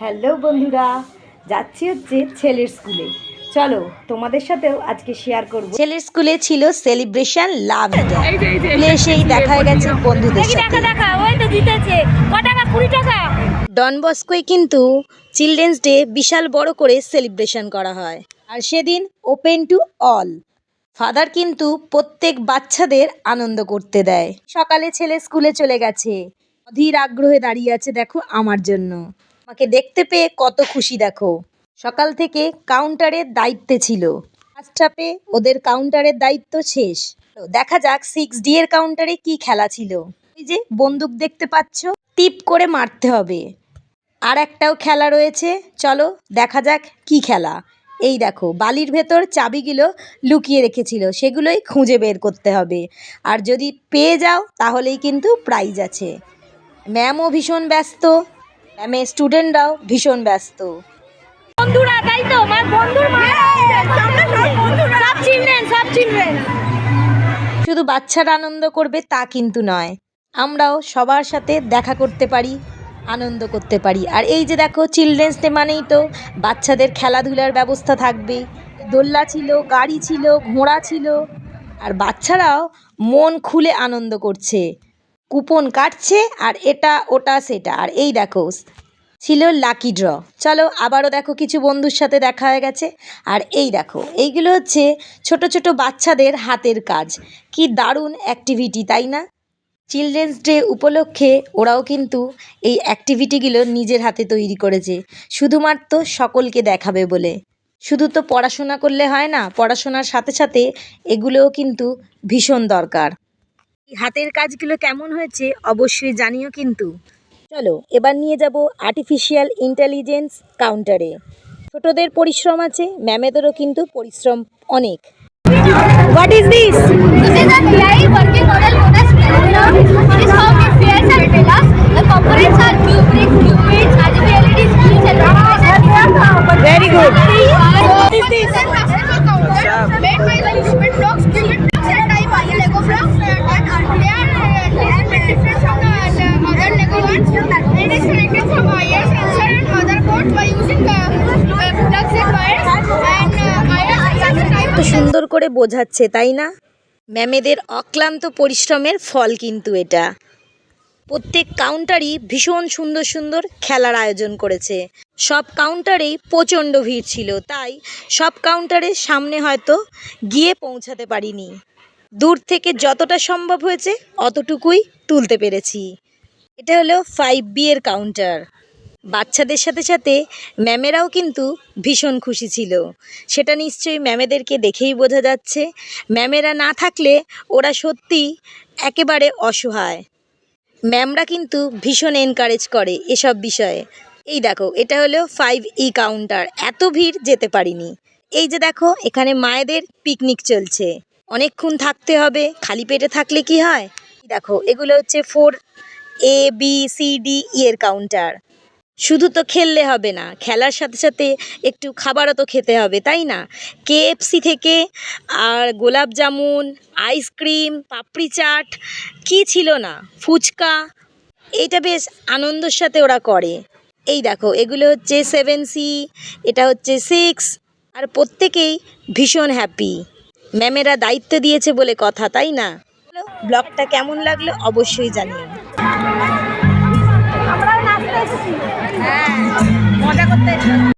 Hello বন্ধুরা যাচ্ছি হচ্ছে ছেলের স্কুলে। চলো তোমাদের সাথেও আজকে শেয়ার করব। ছেলের স্কুলে ছিল সেলিব্রেশন লাভ স্কুলে এসেই দেখা গেছে বন্ধুদের সাথে। দেখা ওই তো জিতেছে। ক টাকা? ডন বস্কোয় কিন্তু চিলড্রেন্স ডে বিশাল বড় করে সেলিব্রেশন করা হয়। আর সেদিন ওপেন টু অল ফাদার কিন্তু প্রত্যেক বাচ্চাদের আনন্দ করতে দেয়। সকালে ছেলে স্কুলে চলে গেছে। অধীর আগ্রহে দাঁড়িয়ে আছে, দেখো, আমার জন্য। আমাকে দেখতে পেয়ে কত খুশি, দেখো। সকাল থেকে কাউন্টারের দায়িত্বে ছিল। ফার্স্ট হাফে ওদের কাউন্টারের দায়িত্ব শেষ। দেখা যাক সিক্স ডি এর কাউন্টারে কি খেলা ছিল। ওই যে, বন্দুক দেখতে পাচ্ছ? টিপ করে মারতে হবে। আর একটাও খেলা রয়েছে। চলো, দেখা যাক কি খেলা। এই দেখো বালির ভেতর চাবিগুলো লুকিয়ে রেখেছিল সেগুলোই খুঁজে বের করতে হবে। আর যদি পেয়ে যাও তাহলেই কিন্তু প্রাইজ আছে। ম্যামও ভীষণ ব্যস্ত ম্যামের স্টুডেন্টরাও ভীষণ ব্যস্ত। বন্ধুরা তাই তো? আমার বন্ধুর। সব চিলড্রেন সব চিলড্রেন শুধু বাচ্চারা আনন্দ করবে তা কিন্তু নয়। আমরাও সবার সাথে দেখা করতে পারি। আনন্দ করতে পারি। আর এই যে দেখো চিলড্রেন্স ডে মানেই তো বাচ্চাদের খেলাধুলার ব্যবস্থা থাকবে। দোল্লা ছিল, গাড়ি ছিল, ঘোড়া ছিল, আর বাচ্চারাও মন খুলে আনন্দ করছে। কুপন কাটছে আর এটা, ওটা, সেটা। আর এই দেখো, ছিল লাকি ড্র চলো আবারও দেখো, কিছু বন্ধুর সাথে দেখা হয়ে গেছে। আর এই দেখো, এইগুলো হচ্ছে ছোট ছোট বাচ্চাদের হাতের কাজ। কি দারুণ অ্যাক্টিভিটি তাই না? চিলড্রেন্স ডে উপলক্ষে ওরাও কিন্তু এই অ্যাক্টিভিটিগুলো নিজের হাতে তৈরি করেছে। শুধুমাত্র সকলকে দেখাবে বলে। শুধু তো পড়াশোনা করলে হয় না পড়াশোনার সাথে সাথে এগুলোও কিন্তু ভীষণ দরকার। হাতের কাজগুলো কেমন হয়েছে অবশ্যই জানিও কিন্তু। চলো এবার নিয়ে যাব আর্টিফিশিয়াল ইন্টেলিজেন্স কাউন্টারে ছোটদের পরিশ্রম আছে ম্যামেদেরও কিন্তু পরিশ্রম অনেক। What is this Uh, uh, uh, uh, uh, সুন্দর করে বোঝাচ্ছে তাই না ম্যামেদের অক্লান্ত পরিশ্রমের ফল কিন্তু এটা। প্রত্যেক কাউন্টারই ভীষণ সুন্দর সুন্দর খেলার আয়োজন করেছে। সব কাউন্টারেই প্রচণ্ড ভিড় ছিল, তাই সব কাউন্টারের সামনে হয়তো গিয়ে পৌঁছাতে পারিনি। দূর থেকে যতটা সম্ভব হয়েছে, অতটুকুই তুলতে পেরেছি। এটা হলো ফাইভ বি এর কাউন্টার বাচ্চাদের সাথে সাথে ম্যামেরাও কিন্তু ভীষণ খুশি ছিল। সেটা নিশ্চয়ই ম্যামেদেরকে দেখেই বোঝা যাচ্ছে। ম্যামেরা না থাকলে ওরা সত্যি একেবারে অসহায়। ম্যামরা কিন্তু ভীষণ এনকারেজ করে এসব বিষয়ে। এই দেখো, এটা হলো ফাইভ ই কাউন্টার এত ভিড় যেতে পারিনি। এই যে দেখো, এখানে মায়েদের পিকনিক চলছে। অনেকক্ষণ থাকতে হবে, খালি পেটে থাকলে কি হয়? দেখো, এগুলো হচ্ছে four A B C D E এর কাউন্টার শুধু তো খেললে হবে না, খেলার সাথে সাথে একটু খাবারও তো খেতে হবে, তাই না? কেএফসি থেকে আর গোলাপ জামুন আইসক্রিম পাপড়ি চাট, কি ছিল না? ফুচকা, এইটা বেশ আনন্দের সাথে ওরা করে। এই দেখো, এগুলো হচ্ছে সেভেন সি এটা হচ্ছে সিক্স আর প্রত্যেকেই ভীষণ হ্যাপি ম্যামেরা দায়িত্ব দিয়েছে বলে কথা, তাই না? ব্লগটা কেমন লাগল অবশ্যই জানিও। মজা করতে